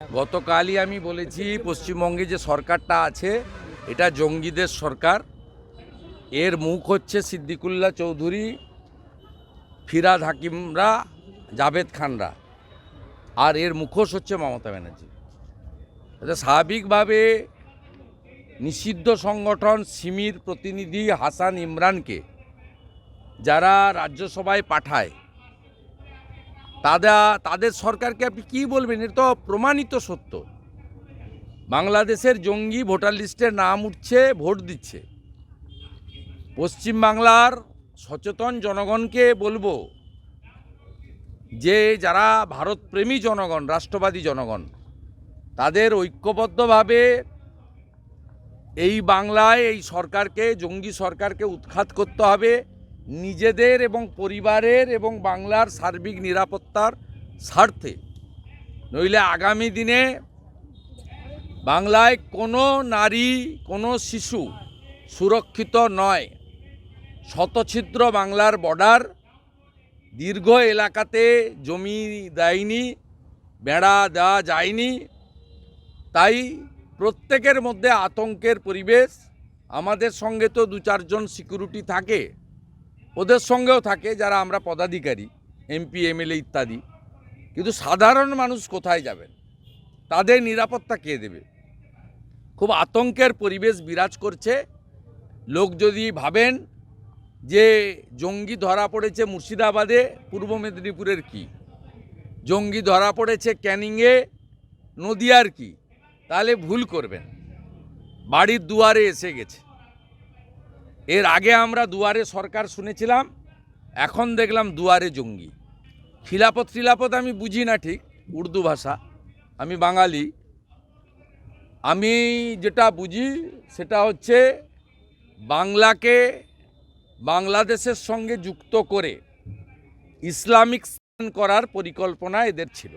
গতকালই আমি বলেছি, পশ্চিমবঙ্গে যে সরকারটা আছে, এটা জঙ্গিদের সরকার। এর মুখ হচ্ছে সিদ্দিকুল্লা চৌধুরী, ফিরাদ হাকিমরা, জাভেদ খানরা। আর এর মুখোশ হচ্ছে মমতা ব্যানার্জি। স্বাভাবিকভাবে নিষিদ্ধ সংগঠন সিমির প্রতিনিধি হাসান ইমরানকে যারা রাজ্যসভায় পাঠায় তারা তাদের সরকারকে আপনি কী বলবেন? এটা তো প্রমাণিত সত্য। বাংলাদেশের জঙ্গি ভোটার লিস্টে নাম উঠছে, ভোট দিচ্ছে। পশ্চিমবাংলার সচেতন জনগণকে বলব যে, যারা ভারতপ্রেমী জনগণ, রাষ্ট্রবাদী জনগণ, তাদের ঐক্যবদ্ধভাবে এই বাংলায় এই সরকারকে, জঙ্গি সরকারকে উৎখাত করতে হবে। নিজেদের এবং পরিবারের এবং বাংলার সার্বিক নিরাপত্তার স্বার্থে। নইলে আগামী দিনে বাংলায় কোনো নারী, কোনো শিশু সুরক্ষিত নয়। শতছিদ্র বাংলার বর্ডার, দীর্ঘ এলাকাতে জমি দেয়নি, বেড়া দেওয়া যায়নি। তাই প্রত্যেকের মধ্যে আতঙ্কের পরিবেশ। আমাদের সঙ্গে তো দু চারজন সিকিউরিটি থাকে। ওদের সঙ্গেও থাকে যারা আমরা পদাধিকারী, এমপি, এমএলএ ইত্যাদি। কিন্তু সাধারণ মানুষ কোথায় যাবেন? তাদের নিরাপত্তা কে দেবে? খুব আতঙ্কের পরিবেশ বিরাজ করছে। লোক যদি ভাবেন যে জঙ্গি ধরা পড়েছে মুর্শিদাবাদে, পূর্ব মেদিনীপুরের কি? জঙ্গি ধরা পড়েছে ক্যানিংয়ে, নদিয়ার কি? তাহলে ভুল করবেন। বাড়ির দুয়ারে এসে গেছে। এর আগে আমরা দুয়ারে সরকার শুনেছিলাম, এখন দেখলাম দুয়ারে জঙ্গি। খিলাপত খিলাপত আমি বুঝি না ঠিক, উর্দু ভাষা, আমি বাঙালি। আমি যেটা বুঝি সেটা হচ্ছে বাংলাকে বাংলাদেশের সঙ্গে যুক্ত করে ইসলামিক করার পরিকল্পনা এদের ছিল।